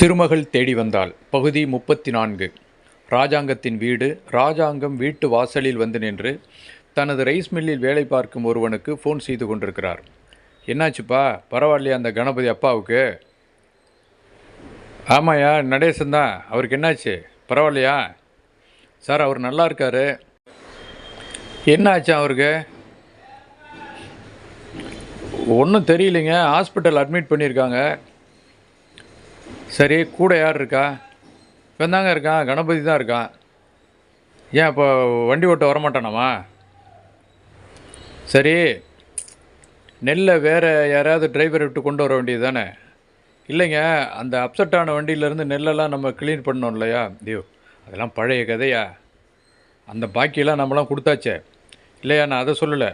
திருமகள் தேடி வந்தாள். பகுதி முப்பத்தி நான்கு ராஜாங்கத்தின் வீடு. ராஜாங்கம் வீட்டு வாசலில் வந்து நின்று தனது ரைஸ் மில்லில் வேலை பார்க்கும் ஒருவனுக்கு ஃபோன் செய்து கொண்டிருக்கிறார். என்னாச்சுப்பா? பரவாயில்லையா அந்த கணபதி அப்பாவுக்கு? ஆமாயா நடேசன் தான் அவருக்கு என்னாச்சு? பரவாயில்லையா? சார் அவர் நல்லா இருக்காரு. என்னாச்சு அவருக்கு? ஒன்றும் தெரியலைங்க. ஹாஸ்பிட்டல் அட்மிட் பண்ணியிருக்காங்க. சரி கூட யார் இருக்கா? இவன் தாங்க இருக்கான் கணபதி தான் இருக்கான் ஏன் இப்போ வண்டி ஓட்ட வரமாட்டானாமா? சரி நெல்லை வேறு யாராவது டிரைவர் விட்டு கொண்டு வர வேண்டியது தானே? இல்லைங்க அந்த அப்செட்டான வண்டியிலேருந்து நெல்லெல்லாம் நம்ம க்ளீன் பண்ணோம் இல்லையா? ஐயோ அதெல்லாம் பழைய கதையா? அந்த பாக்கியெல்லாம் நம்மளாம் கொடுத்தாச்சே. இல்லையா நான் அதை சொல்லலை.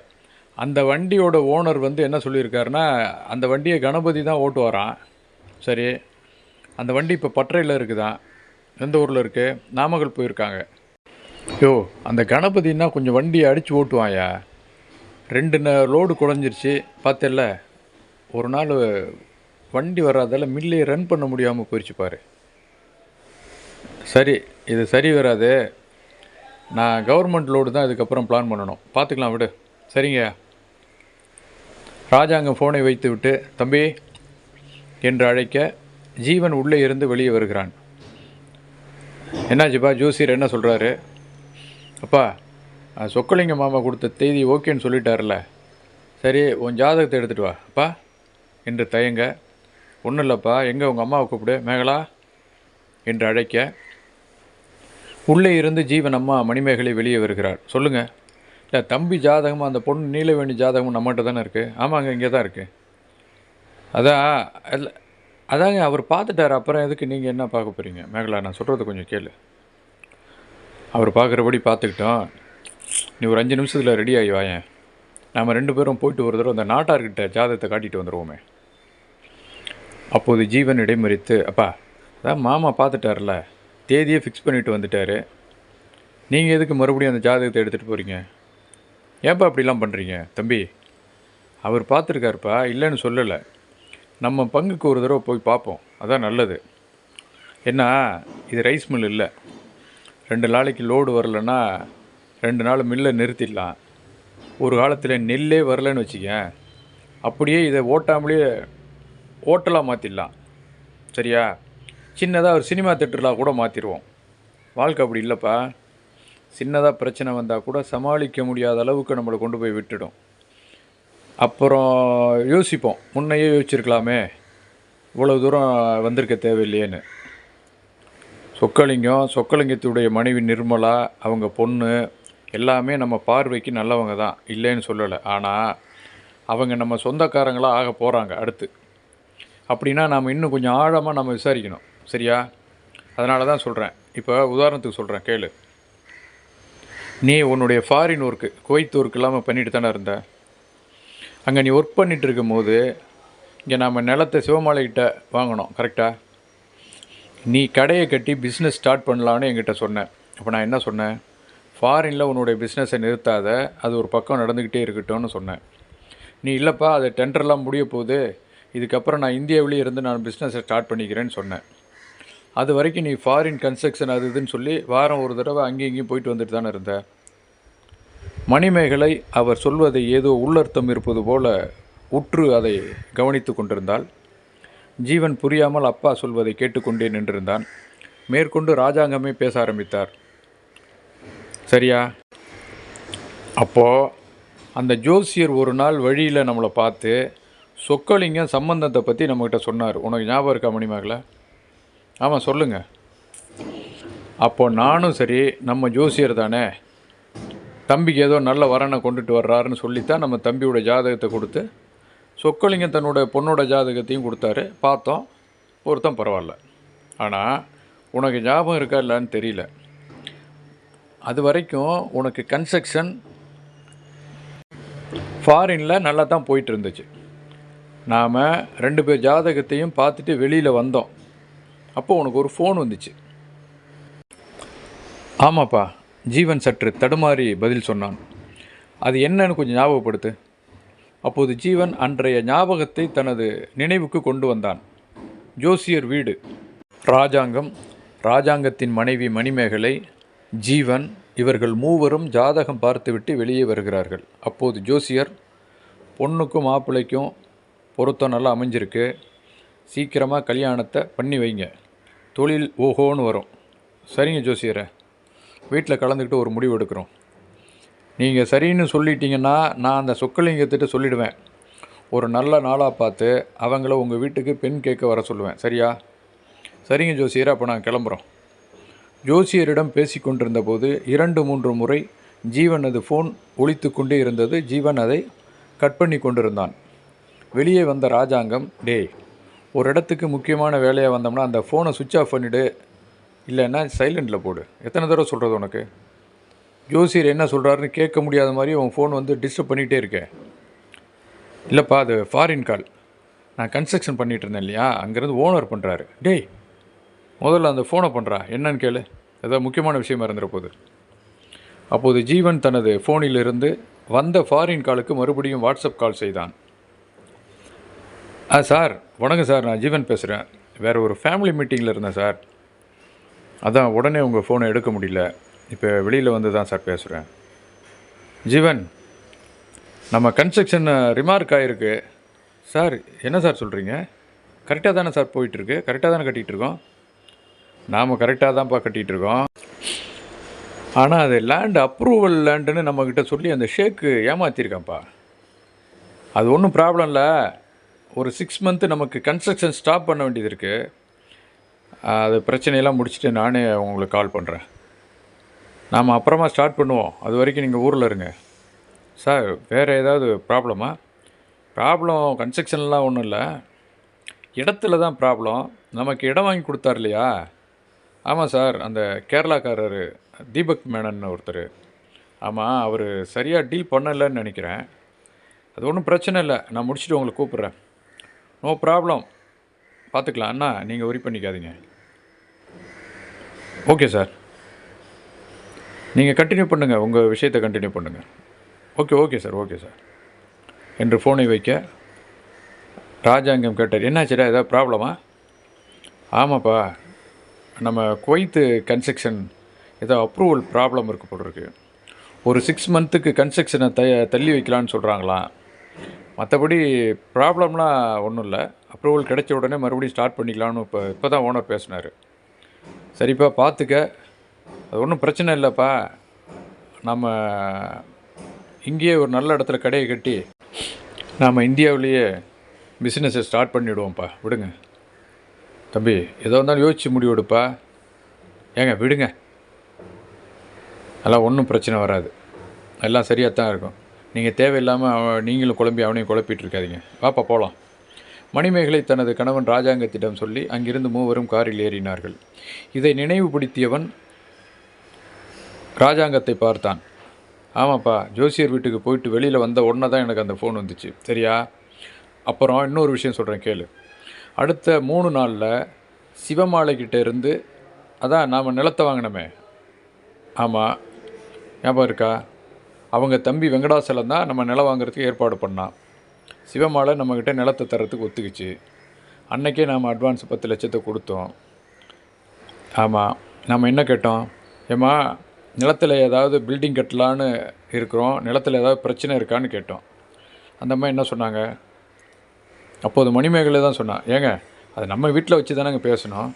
அந்த வண்டியோட ஓனர் வந்து என்ன சொல்லியிருக்காருன்னா அந்த வண்டியை கணபதி தான் ஓட்டுவாரான் சரி அந்த வண்டி இப்போ பற்றையில் இருக்குதான் எந்த ஊரில் இருக்குது நாமக்கல் போயிருக்காங்க. யோ அந்த கணபதினா கொஞ்சம் வண்டியை அடித்து ஓட்டுவாயா? ரெண்டு ந- லோடு குறைஞ்சிருச்சு பார்த்தல ஒரு நாள் வண்டி வராதால மில்லையை ரன் பண்ண முடியாமல் போயிடுச்சு பாரு. சரி இது சரி வராது. நான் கவர்மெண்ட் லோடு தான் இதுக்கப்புறம் பிளான் பண்ணணும். பார்த்துக்கலாம் விடு. சரிங்க. ராஜாங்கம் ஃபோனை வைத்து விட்டு தம்பி என்று அழைக்க ஜீவன் உள்ளே இருந்து வெளியே வருகிறான். என்னாச்சுப்பா ஜோசியர் என்ன சொல்கிறாரு அப்பா சொக்கலிங்க மாமா கொடுத்த செய்தி ஓகேன்னு சொல்லிட்டார்ல. சரி உன் ஜாதகத்தை எடுத்துகிட்டு வா. அப்பா என்று தயங்க. ஒன்றும் இல்லைப்பா எங்கே உங்கள் அம்மாவை கூப்பிடு. மேகலா என்று அழைக்க. உள்ளே இருந்து ஜீவன் அம்மா மணிமேகலை வெளியே வருகிறார் சொல்லுங்கள் இல்லை தம்பி ஜாதகமும் அந்த பொண்ணு நீலவேணி ஜாதகமும் நம்மகிட்ட தானே இருக்குது ஆமாங்க இங்கே தான் இருக்குது அதான் இல்லை அதாங்க அவர் பார்த்துட்டார். அப்புறம் எதுக்கு நீங்கள் என்ன பார்க்க போகிறீங்க மேகலா நான் சொல்கிறத கொஞ்சம் கேளு. அவர் பார்க்குறபடி பார்த்துக்கிட்டோம். நீ ஒரு அஞ்சு நிமிஷத்தில் ரெடி ஆகி வாயேன். நாம் ரெண்டு பேரும் போயிட்டு ஒரு தடவை அந்த நாட்டார்கிட்ட ஜாதகத்தை காட்டிட்டு வந்துடுவோமே அப்போது ஜீவன் இடைமறித்து அப்பா அதான் மாமா பார்த்துட்டார்ல. தேதியை ஃபிக்ஸ் பண்ணிட்டு வந்துட்டாரு. நீங்கள் எதுக்கு மறுபடியும் அந்த ஜாதகத்தை எடுத்துகிட்டு போகிறீங்க ஏன்ப்பா அப்படிலாம் பண்ணுறீங்க தம்பி அவர் பார்த்துருக்காருப்பா. இல்லைன்னு சொல்லலை. நம்ம பங்குக்கு ஒரு தடவை போய் பார்ப்போம். அதான் நல்லது. ஏன்னா இது ரைஸ் மில் இல்லை. ரெண்டு நாளைக்கு லோடு வரலன்னா ரெண்டு நாள் மில்லை நிறுத்திடலாம். ஒரு காலத்தில் நெல்லே வரலன்னு வச்சுக்கேன். அப்படியே இதை ஓட்டாமலேயே ஓட்டலாக மாற்றிடலாம் சரியா? சின்னதாக ஒரு சினிமா தேட்டரில் கூட மாற்றிடுவோம் வாழ்க்கை அப்படி இல்லைப்பா. சின்னதாக பிரச்சனை வந்தால் கூட சமாளிக்க முடியாத அளவுக்கு நம்மளை கொண்டு போய் விட்டுடும். அப்புறம் யோசிப்போம். முன்னையே யோசிச்சிருக்கலாமே. இவ்வளோ தூரம் வந்திருக்க தேவையில்லையேன்னு. சொக்கலிங்கம் சொக்கலிங்கத்துடைய மனைவி நிர்மலா அவங்க பொண்ணு எல்லாமே நம்ம பார்வைக்கு நல்லவங்க தான். இல்லைன்னு சொல்லலை. ஆனால் அவங்க நம்ம சொந்தக்காரங்களாக ஆக போகிறாங்க அடுத்து. அப்படின்னா நாம் இன்னும் கொஞ்சம் ஆழமாக நம்ம விசாரிக்கணும். சரியா? அதனால தான் சொல்கிறேன் இப்போ உதாரணத்துக்கு சொல்கிறேன் கேளு. நீ உன்னுடைய ஃபாரின் ஒர்க்கு குவைத் ஒர்க் இல்லாமல் பண்ணிட்டு தானே இருந்த? அங்கே நீ ஒர்க் பண்ணிட்டு இருக்கும்போது இங்கே நம்ம நிலத்தை சிவமாலைகிட்ட வாங்கினோம் கரெக்டாக நீ கடையை கட்டி பிஸ்னஸ் ஸ்டார்ட் பண்ணலான்னு என்கிட்ட சொன்னேன் அப்போ நான் என்ன சொன்னேன் ஃபாரினில் உன்னுடைய பிஸ்னஸை நிறுத்தாத அது ஒரு பக்கம் நடந்துக்கிட்டே இருக்கட்டும்னு சொன்னேன் நீ இல்லைப்பா அது டெண்டர்லாம் முடிய போகுது. இதுக்கப்புறம் நான் இந்தியாவிலேயே இருந்து நான் பிஸ்னஸை ஸ்டார்ட் பண்ணிக்கிறேன்னு சொன்னேன் அது வரைக்கும் நீ ஃபாரின் கன்ஸ்ட்ரக்ஷன் அது இதுன்னு சொல்லி வாரம் ஒரு தடவை அங்கேயும் இங்கேயும் போயிட்டு வந்துட்டு தானே இருந்தேன் மணிமேகலை அவர் சொல்வதை ஏதோ உள்ளர்த்தம் இருப்பது போல உற்று அதை கவனித்து கொண்டிருந்தாள். ஜீவன் புரியாமல் அப்பா சொல்வதை கேட்டுக்கொண்டே நின்றிருந்தான். மேற்கொண்டு ராஜாங்கமே பேச ஆரம்பித்தார். சரியா? அப்போது அந்த ஜோசியர் ஒரு நாள் வழியில் நம்மளை பார்த்து சொக்கலிங்கம் சம்பந்தத்தை பற்றி நம்மக்கிட்ட சொன்னார். உனக்கு ஞாபகம் இருக்கா மணிமேகலை? ஆமாம் சொல்லுங்கள் அப்போ நானும் சரி நம்ம ஜோசியர் தானே? தம்பிக்கு ஏதோ நல்ல வரனை கொண்டுட்டு வர்றாருன்னு சொல்லித்தான் நம்ம தம்பியோட ஜாதகத்தை கொடுத்து சொக்கலிங்கம் தன்னோட பொண்ணோட ஜாதகத்தையும் கொடுத்தாரு. பார்த்தோம் ஒருத்தன் பரவாயில்ல. ஆனால் உனக்கு ஞாபகம் இருக்கா இல்லைன்னு தெரியல. அது வரைக்கும் உனக்கு கன்ஸ்ட்ரக்ஷன் ஃபாரினில் நல்லா தான் போயிட்டு இருந்துச்சு. நாம் ரெண்டு பேர் ஜாதகத்தையும் பார்த்துட்டு வெளியில் வந்தோம். அப்போது உனக்கு ஒரு ஃபோன் வந்துச்சு. ஆமாப்பா ஜீவன் சற்று தடுமாறி பதில் சொன்னான். அது என்னன்னு கொஞ்சம் ஞாபகப்படுத்து. அப்போது ஜீவன் அன்றைய ஞாபகத்தை தனது நினைவுக்கு கொண்டு வந்தான். ஜோசியர் வீடு. ராஜாங்கம் ராஜாங்கத்தின் மனைவி மணிமேகலை ஜீவன் இவர்கள் மூவரும் ஜாதகம் பார்த்துவிட்டு வெளியே வருகிறார்கள். அப்போது ஜோசியர் பொண்ணுக்கும் மாப்பிள்ளைக்கும் பொருத்தம் நல்லா அமைஞ்சிருக்கு. சீக்கிரமாக கல்யாணத்தை பண்ணி வைங்க. தொழில் ஓஹோன்னு வரும். சரிங்க ஜோசியரை. வீட்டில் கலந்துக்கிட்டு ஒரு முடிவு எடுக்கிறோம். நீங்கள் சரின்னு சொல்லிட்டீங்கன்னா நான் அந்த சொக்கலிங்கத்திட்ட சொல்லிடுவேன். ஒரு நல்ல நாளாக பார்த்து அவங்கள உங்கள் வீட்டுக்கு பெண் கேட்க வர சொல்லுவேன். சரியா? சரிங்க ஜோசியர் அப்போ நான் கிளம்புறோம். ஜோசியரிடம் பேசி போது இரண்டு மூன்று முறை ஜீவனது ஃபோன் ஒழித்து கொண்டே இருந்தது. ஜீவன் அதை கட் பண்ணி கொண்டிருந்தான். வெளியே வந்த ராஜாங்கம் டே ஒரு இடத்துக்கு முக்கியமான வேலையாக வந்தோம்னா அந்த ஃபோனை சுவிட்ச் ஆஃப் பண்ணிவிடு இல்லைன்னா சைலண்டில் போடு. எத்தனை தடவை சொல்கிறது உனக்கு? ஜோசியர் என்ன சொல்கிறாருன்னு கேட்க முடியாத மாதிரி உன் ஃபோன் வந்து டிஸ்டர்ப் பண்ணிகிட்டே இருக்கேன் இல்லைப்பா அது ஃபாரின் கால் நான் கன்ஸ்ட்ரக்ஷன் பண்ணிகிட்டு இருந்தேன் இல்லையா? அங்கேருந்து ஓனர் பண்ணுறாரு டேய் முதல்ல அந்த ஃபோனை பண்ணுறா என்னன்னு கேளு. ஏதோ முக்கியமான விஷயமா இருந்துற போகுது அப்போது ஜீவன் தனது ஃபோனிலிருந்து வந்த ஃபாரின் காலுக்கு மறுபடியும் வாட்ஸ்அப் கால் செய்தான். ஆ சார். வணக்கம் சார். நான் ஜீவன் பேசுகிறேன் வேறு ஒரு ஃபேமிலி மீட்டிங்கில் இருந்தேன் சார். அதான் உடனே உங்கள் ஃபோனை எடுக்க முடியல. இப்போ வெளியில் வந்து தான் சார் பேசுகிறேன் ஜீவன் நம்ம கன்ஸ்ட்ரக்ஷன் ரிமார்க் ஆகிருக்கு சார் என்ன சார் சொல்கிறீங்க கரெக்டாக தானே சார் போயிட்டுருக்கு. கரெக்டாக தானே கட்டிகிட்டு இருக்கோம். நாம் கரெக்டாக தான்ப்பா கட்டிகிட்டு இருக்கோம். ஆனால் அது லேண்ட் அப்ரூவல் லேண்டுன்னு நம்மக்கிட்ட சொல்லி அந்த ஷேக்கு ஏமாற்றிருக்கேன்ப்பா அது ஒன்றும் ப்ராப்ளம் இல்லை. ஒரு சிக்ஸ் மந்த்து நமக்கு கன்ஸ்ட்ரக்ஷன் ஸ்டாப் பண்ண வேண்டியது இருக்குது அது பிரச்சனையெல்லாம் முடிச்சுட்டு நானே உங்களுக்கு கால் பண்ணுறேன் நாம் அப்புறமா ஸ்டார்ட் பண்ணுவோம். அது வரைக்கும் நீங்கள் ஊரில் இருங்க. சார் வேறு ஏதாவது ப்ராப்ளமா ப்ராப்ளம் கன்ஸ்ட்ரக்ஷன்லாம் ஒன்றும் இல்லை. இடத்துல தான் ப்ராப்ளம் நமக்கு இடம் வாங்கி கொடுத்தார் இல்லையா? ஆமாம் சார் அந்த கேரளாக்காரர் தீபக் மேனன் ஒருத்தர். ஆமாம் அவர் சரியாக டீல் பண்ணலைன்னு நினைக்கிறேன். அது ஒன்றும் பிரச்சனை இல்லை. நான் முடிச்சுட்டு உங்களை கூப்பிட்றேன். நோ ப்ராப்ளம் பார்த்துக்கலாம். அண்ணா நீங்கள் ஒரி பண்ணிக்காதீங்க. ஓகே சார் நீங்கள் கண்டினியூ பண்ணுங்கள் உங்கள் விஷயத்தை கண்டினியூ பண்ணுங்கள் okay okay sir okay sir என்று ஃபோனை வைக்க ராஜாங்கம் கேட்டார். என்னாச்சுடா ஏதாவது ப்ராப்ளமா ஆமாப்பா. நம்ம குவைத்து கன்ஸ்ட்ரக்ஷன் ஏதோ அப்ரூவல் ப்ராப்ளம் இருக்கு போல ஒரு சிக்ஸ் மந்த்துக்கு கன்ஸ்ட்ரக்ஷனை த தள்ளி வைக்கலான்னு சொல்கிறாங்களாம் மற்றபடி ப்ராப்ளம்லாம் ஒன்றும் இல்லை. அப்ரூவல் கிடைச்ச உடனே மறுபடியும் ஸ்டார்ட் பண்ணிக்கலாம்னு இப்போ இப்போ தான் ஓனர் பேசினார். சரிப்பா பார்த்துக்க அது ஒன்றும் பிரச்சனை இல்லைப்பா. நம்ம இங்கேயே ஒரு நல்ல இடத்துல கடையை கட்டி நாம் இந்தியாவிலேயே பிஸ்னஸை ஸ்டார்ட் பண்ணிவிடுவோம்ப்பா விடுங்க. தம்பி எதோ இருந்தாலும் யோசிச்சு முடிவெடுப்பா. ஏங்க விடுங்க. அதெல்லாம் ஒன்றும் பிரச்சனை வராது. எல்லாம் சரியாக தான் இருக்கும். நீங்கள் தேவையில்லாமல் அவன் நீங்களும் குழம்பி அவனையும் குழப்பிட்டு இருக்காதிங்க. வாப்பா போகலாம் மணிமேகலை தனது கணவன் ராஜாங்கத்திடம் சொல்லி அங்கிருந்து மூவரும் காரில் ஏறினார்கள். இதை நினைவுபடுத்தியவன் ராஜாங்கத்தை பார்த்தான். ஆமாப்பா ஜோசியர் வீட்டுக்கு போயிட்டு வெளியில் வந்த உடனே தான் எனக்கு அந்த ஃபோன் வந்துச்சு. சரியா? அப்புறம் இன்னொரு விஷயம் சொல்கிறேன் கேளு. அடுத்த மூணு நாளில் சிவமாலைக்கிட்ட இருந்து அதான் நாம் நிலத்தை வாங்கினோமே. ஆமாம் ஞாபகம் இருக்கா? அவங்க தம்பி வெங்கடாசலம் தான் நம்ம நிலம் வாங்குறதுக்கு ஏற்பாடு பண்ணான். சிவமாலை நம்மக்கிட்ட நிலத்தை தரத்துக்கு ஒத்துக்குச்சு. அன்றைக்கே நாம் அட்வான்ஸ் பத்து லட்சத்தை கொடுத்தோம். ஆமாம் நம்ம என்ன கேட்டோம்? ஏம்மா நிலத்தில் ஏதாவது பில்டிங் கட்டலான்னு இருக்கிறோம். நிலத்தில் ஏதாவது பிரச்சனை இருக்கான்னு கேட்டோம். அந்த அம்மா என்ன சொன்னாங்க? அப்போது மணிமேகலை தான் சொன்னான் ஏங்க அது நம்ம வீட்டில் வச்சு தானேங்க பேசணும்.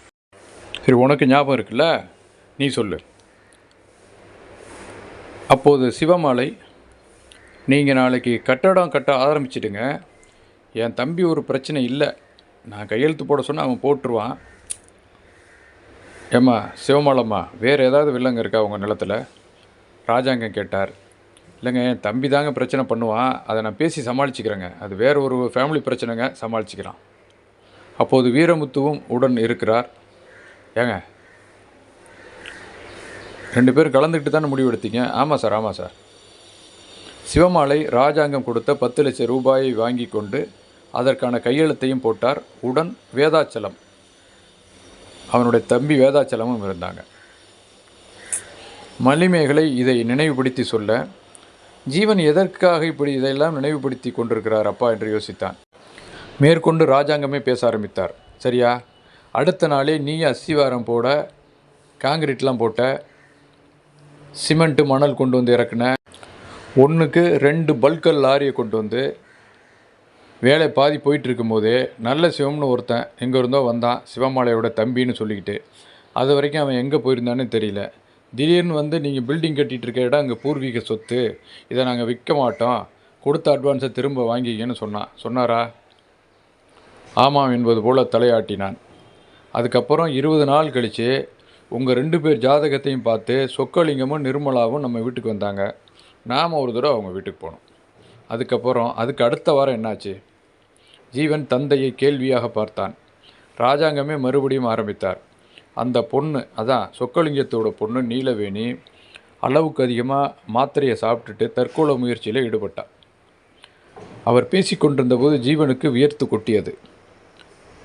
சரி உனக்கு ஞாபகம் இருக்குல்ல? நீ சொல்லு. அப்போது சிவமாலை நீங்கள் நாளைக்கு கட்டடம் கட்ட ஆரம்பிச்சிடுங்க. என் தம்பி ஒரு பிரச்சனை இல்லை. நான் கையெழுத்து போட சொன்னால் அவன் போட்டுருவான். ஏம்மா சிவமாலம்மா வேறு ஏதாவது வில்லங்க இருக்கா உங்கள் நிலத்தில்? ராஜாங்கம் கேட்டார். இல்லைங்க என் தம்பி தாங்க பிரச்சனை பண்ணுவான். அதை நான் பேசி சமாளிச்சுக்கிறேங்க. அது வேற ஒரு ஃபேமிலி பிரச்சனைங்க சமாளிச்சுக்கிறான். அப்போது வீரமுத்துவும் உடன் இருக்கிறார். ஏங்க ரெண்டு பேரும் கலந்துக்கிட்டு தானே முடிவெடுத்தீங்க? ஆமாம் சார் ஆமாம் சார். சிவமாலை ராஜாங்கம் கொடுத்த பத்து லட்சம் ரூபாயை வாங்கி கொண்டு அதற்கான கையெழுத்தையும் போட்டார். உடன் வேதாச்சலம். அவனுடைய தம்பி வேதாச்சலமும் இருந்தாங்க. மலிமேகலை இதை நினைவுபடுத்தி சொல்ல ஜீவன் எதற்காக இப்படி இதையெல்லாம் நினைவுபடுத்தி கொண்டிருக்கிறார் அப்பா? என்று யோசித்தான். மேற்கொண்டு ராஜாங்கமே பேச ஆரம்பித்தார். சரியா அடுத்த நாளே நீ அஸ்திவாரம் போட காங்கிரீட்லாம் போட்ட சிமெண்ட்டு மணல் கொண்டு வந்து இறக்குன ஒன்றுக்கு ரெண்டு பல்கல் லாரியை கொண்டு வந்து வேலை பாதி போயிட்டு நல்ல சிவம்னு ஒருத்தன் எங்கே இருந்தோ வந்தான் சிவமாலையோட தம்பின்னு சொல்லிக்கிட்டு. அது வரைக்கும் அவன் எங்கே போயிருந்தானே தெரியல. திடீர்னு வந்து நீங்கள் பில்டிங் கட்டிகிட்டு இருக்க இடம் அங்கே பூர்வீக சொத்து இதை நாங்கள் விற்க மாட்டோம் கொடுத்த அட்வான்ஸை திரும்ப வாங்கிக்கன்னு சொன்னான். சொன்னாரா? ஆமாம் என்பது போல் தலையாட்டினான். அதுக்கப்புறம் இருபது நாள் கழித்து உங்கள் ரெண்டு பேர் ஜாதகத்தையும் பார்த்து சொக்கலிங்கமும் நிர்மலாவும் நம்ம வீட்டுக்கு வந்தாங்க. நாம் ஒரு தடவை அவங்க வீட்டுக்கு போனோம். அதுக்கப்புறம் அதுக்கு அடுத்த வாரம் என்னாச்சு? ஜீவன் தந்தையை கேள்வியாக பார்த்தான். ராஜாங்கமே மறுபடியும் ஆரம்பித்தார். அந்த பொண்ணு அதான் சொக்கலிங்கத்தோட பொண்ணு நீலவேணி அளவுக்கு அதிகமாக மாத்திரையை சாப்பிட்டுட்டு தற்கொலை முயற்சியில் ஈடுபட்டார் அவர் பேசிக்கொண்டிருந்தபோது ஜீவனுக்கு வியர்த்து கொட்டியது.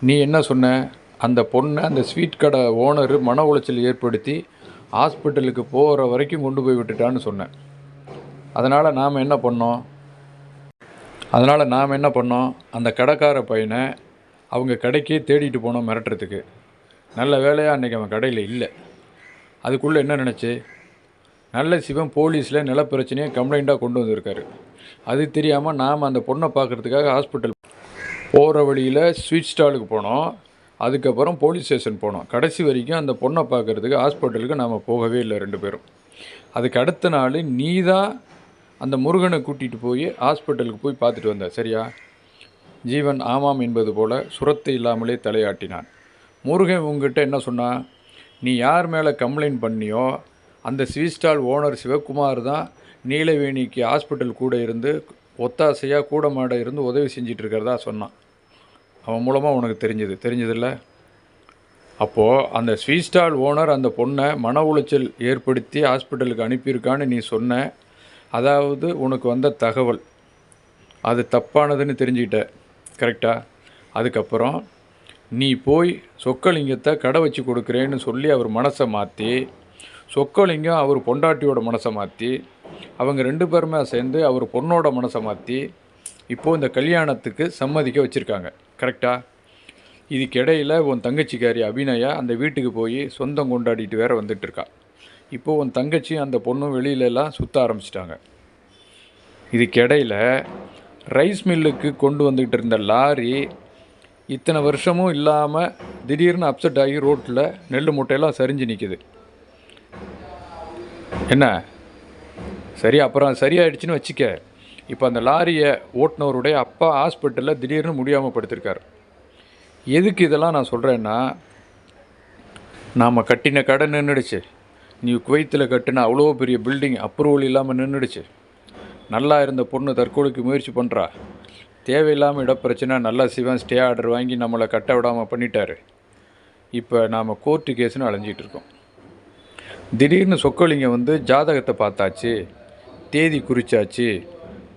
நீ என்ன சொன்ன? அந்த பொண்ணை அந்த ஸ்வீட் கடை ஓனரு மன உளைச்சல் ஏற்படுத்தி ஹாஸ்பிட்டலுக்கு போகிற வரைக்கும் கொண்டு போய் விட்டுட்டான்னு சொன்னேன். அதனால் நாம் என்ன பண்ணோம்? அதனால் நாம் என்ன பண்ணோம்? அந்த கடைக்கார பையனை அவங்க கடைக்கே தேடிட்டு போனோம் மிரட்டுறதுக்கு. நல்ல வேலையாக அன்றைக்கி அவன் கடையில் இல்லை. அதுக்குள்ளே என்ன நினச்சி? நல்ல சிவன் போலீஸில் நிலப்பிரச்சனையை கம்ப்ளைண்ட்டாக கொண்டு வந்திருக்காரு. அது தெரியாமல் நாம் அந்த பொண்ணை பார்க்குறதுக்காக ஹாஸ்பிட்டல் போகிற வழியில் ஸ்வீட் ஸ்டாலுக்கு போனோம். அதுக்கப்புறம் போலீஸ் ஸ்டேஷன் போனோம். கடைசி வரைக்கும் அந்த பொண்ணை பார்க்குறதுக்கு ஹாஸ்பிட்டலுக்கு நாம் போகவே இல்லை ரெண்டு பேரும். அதுக்கு அடுத்த நாள் நீ தான் அந்த முருகனை கூட்டிகிட்டு போய் ஹாஸ்பிட்டலுக்கு போய் பார்த்துட்டு வந்தேன் சரியா? ஜீவன் ஆமாம் என்பது போல சுரத்து இல்லாமலே தலையாட்டினான். முருகன் உங்ககிட்ட என்ன சொன்னான் நீ யார் மேலே கம்ப்ளைண்ட் பண்ணியோ அந்த ஸ்வீட் ஸ்டால் ஓனர் சிவகுமார் தான் நீலவேணிக்கு ஹாஸ்பிட்டல் கூட இருந்து ஒத்தாசையாக கூட மாட இருந்து உதவி செஞ்சிட்டு இருக்கிறதா சொன்னான். அவன் மூலமாக உனக்கு தெரிஞ்சது. தெரிஞ்சதில்ல? அப்போது அந்த ஸ்வீட் ஸ்டால் ஓனர் அந்த பொண்ணை மன உளைச்சல் ஏற்படுத்தி ஹாஸ்பிட்டலுக்கு அனுப்பியிருக்கான்னு நீ சொன்ன அதாவது உனக்கு வந்த தகவல். அது தப்பானதுன்னு தெரிஞ்சுக்கிட்ட. கரெக்டாக அதுக்கப்புறம் நீ போய் சொக்கலிங்கத்தை கடை வச்சு கொடுக்குறேன்னு சொல்லி அவர் மனசை மாற்றி சொக்கலிங்கம் அவர் பொண்டாட்டியோட மனசை மாற்றி அவங்க ரெண்டு பேருமே சேர்ந்து அவர் பொண்ணோட மனசை மாற்றி இப்போது இந்த கல்யாணத்துக்கு சம்மதிக்க வச்சுருக்காங்க. கரெக்டாக இதுக்கிடையில் உன் தங்கச்சிக்காரி அபிநயா அந்த வீட்டுக்கு போய் சொந்தம் கொண்டாடிட்டு வேற வந்துட்டு இப்போது இப்போ உன் தங்கச்சி அந்த பொண்ணும் வெளியில எல்லாம் சுற்ற ஆரம்பிச்சிட்டாங்க. இதுக்கிடையில் ரைஸ் மில்லுக்கு கொண்டு வந்துக்கிட்டு இருந்த லாரி இத்தனை வருஷமும் இல்லாமல் திடீர்னு அப்செட் ஆகி ரோட்டில் நெல் மூட்டையெல்லாம் சரிஞ்சு நிற்கிது என்ன? சரி அப்புறம் சரியாயிடுச்சுன்னு வச்சுக்க. இப்போ அந்த லாரியை ஓட்டுனவருடைய அப்பா ஹாஸ்பிட்டலில் திடீர்னு முடியாமல் படுத்திருக்கார். எதுக்கு இதெல்லாம் நான் சொல்கிறேன்னா நாம் கட்டின கடை நின்றுடுச்சு நீ குவைத்தில் கட்டின அவ்வளோ பெரிய பில்டிங் அப்ரூவல் இல்லாமல் நின்றுடுச்சு நல்லா இருந்த பொண்ணு தற்கொலைக்கு முயற்சி பண்ணுறா தேவையில்லாமல் இடப்பிரச்சனை நல்லா சிவன் ஸ்டே ஆர்டர் வாங்கி நம்மளை கட்ட விடாமல் பண்ணிட்டாரு. இப்போ நாம் கோர்ட்டு கேஸ்னு அலைஞ்சிட்டு இருக்கோம். திடீர்னு சொக்கலிங்க வந்து ஜாதகத்தை பார்த்தாச்சு. தேதி குறிச்சாச்சு.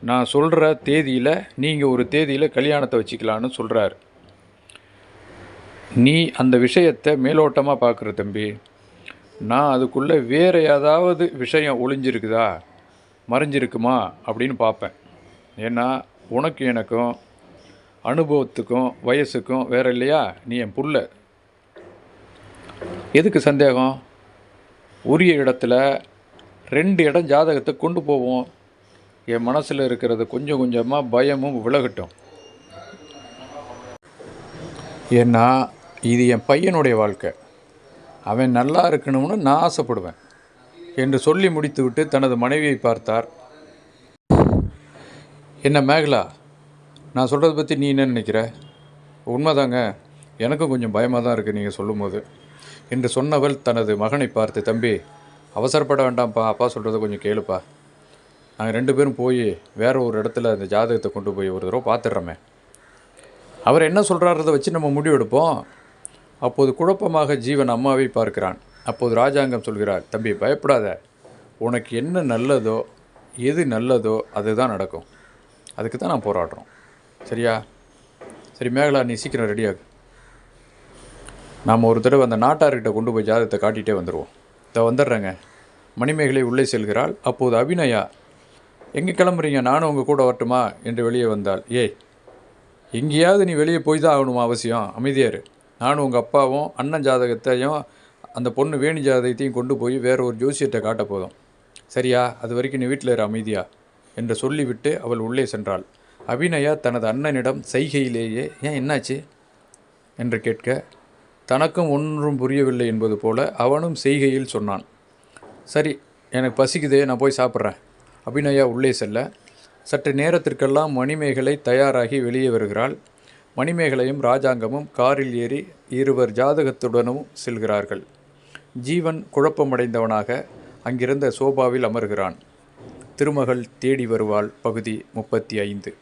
நான் சொல்கிற தேதியில் நீங்கள் ஒரு தேதியில் கல்யாணத்தை வச்சுக்கலான்னு சொல்கிறாரு நீ அந்த விஷயத்தை மேலோட்டமாக பார்க்குற தம்பி. நான் அதுக்குள்ளே வேறு ஏதாவது விஷயம் ஒளிஞ்சிருக்குதா? மறைஞ்சிருக்குமா? அப்படின்னு பார்ப்பேன். ஏன்னா உனக்கு எனக்கும் அனுபவத்துக்கும் வயசுக்கும் வேறு இல்லையா? நீ என் புள்ள. எதுக்கு சந்தேகம்? உரிய இடத்துல ரெண்டு இடம் ஜாதகத்தை கொண்டு போவோம். என் மனசில் இருக்கிறது கொஞ்சம் கொஞ்சமாக பயமும் விலகட்டும். ஏன்னா இது என் பையனுடைய வாழ்க்கை. அவன் நல்லா இருக்கணும்னு நான் ஆசைப்படுவேன் என்று சொல்லி முடித்துவிட்டு தனது மனைவியை பார்த்தார். என்ன மேகலா நான் சொல்கிறத பற்றி நீ என்ன நினைக்கிற? உண்மைதாங்க எனக்கும் கொஞ்சம் பயமாக தான் இருக்குது நீங்கள் சொல்லும்போது என்று சொன்னவள் தனது மகனை பார்த்து தம்பி அவசரப்பட வேண்டாம்ப்பா அப்பா சொல்கிறத கொஞ்சம் கேளுப்பா. நாங்கள் ரெண்டு பேரும் போய் வேறு ஒரு இடத்துல அந்த ஜாதகத்தை கொண்டு போய் ஒரு தடவை பார்த்துடுறோமே. அவர் என்ன சொல்கிறாரத வச்சு நம்ம முடிவெடுப்போம். அப்போது குழப்பமாக ஜீவன் அம்மாவை பார்க்கிறான். அப்போது ராஜாங்கம் சொல்கிறார் தம்பி பயப்படாத. உனக்கு என்ன நல்லதோ எது நல்லதோ அதுதான் நடக்கும். அதுக்கு தான் நான் போராடுறோம். சரியா? சரி மேகலா நீ சீக்கிரம் ரெடியாகு நாம் ஒரு தடவை அந்த நாட்டார்கிட்ட கொண்டு போய் ஜாதகத்தை காட்டிகிட்டே வந்துடுவோம் இதை வந்துடுறேங்க. மணிமேகலை உள்ளே செல்கிறாள். அப்போது அபிநயா எங்கே கிளம்புறீங்க? நானும் உங்கள் கூட வரட்டுமா? என்று வெளியே வந்தாள். ஏய் எங்கேயாவது நீ வெளியே போய் தான் ஆகணுமா அவசியம்? அமைதியாரு நானும் உங்கள் அப்பாவும் அண்ணன் ஜாதகத்தையும் அந்த பொண்ணு வேணி ஜாதகத்தையும் கொண்டு போய் வேற ஒரு ஜோசியத்தை காட்ட போதும் சரியா? அது வரைக்கும் நீ வீட்டில் இரு அமைதியா என்று சொல்லிவிட்டு அவள் உள்ளே சென்றாள். அபிநயா தனது அண்ணனிடம் சைகையிலேயே ஏன் என்னாச்சு? என்று கேட்க தனக்கும் ஒன்றும் புரியவில்லை என்பது போல அவனும் செய்கையில் சொன்னான். சரி எனக்கு பசிக்குதே நான் போய் சாப்பிட்றேன். அபிநயா உள்ளே செல்ல சற்று நேரத்திற்கெல்லாம் மணிமேகலை தயாராகி வெளியே வருகிறாள். மணிமேகலையும் ராஜாங்கமும் காரில் ஏறி இருவர் ஜாதகத்துடனும் செல்கிறார்கள். ஜீவன் குழப்பமடைந்தவனாக அங்கிருந்த சோபாவில் அமர்கிறான். திருமகள் தேடி வருவாள் பகுதி முப்பத்தி ஐந்து.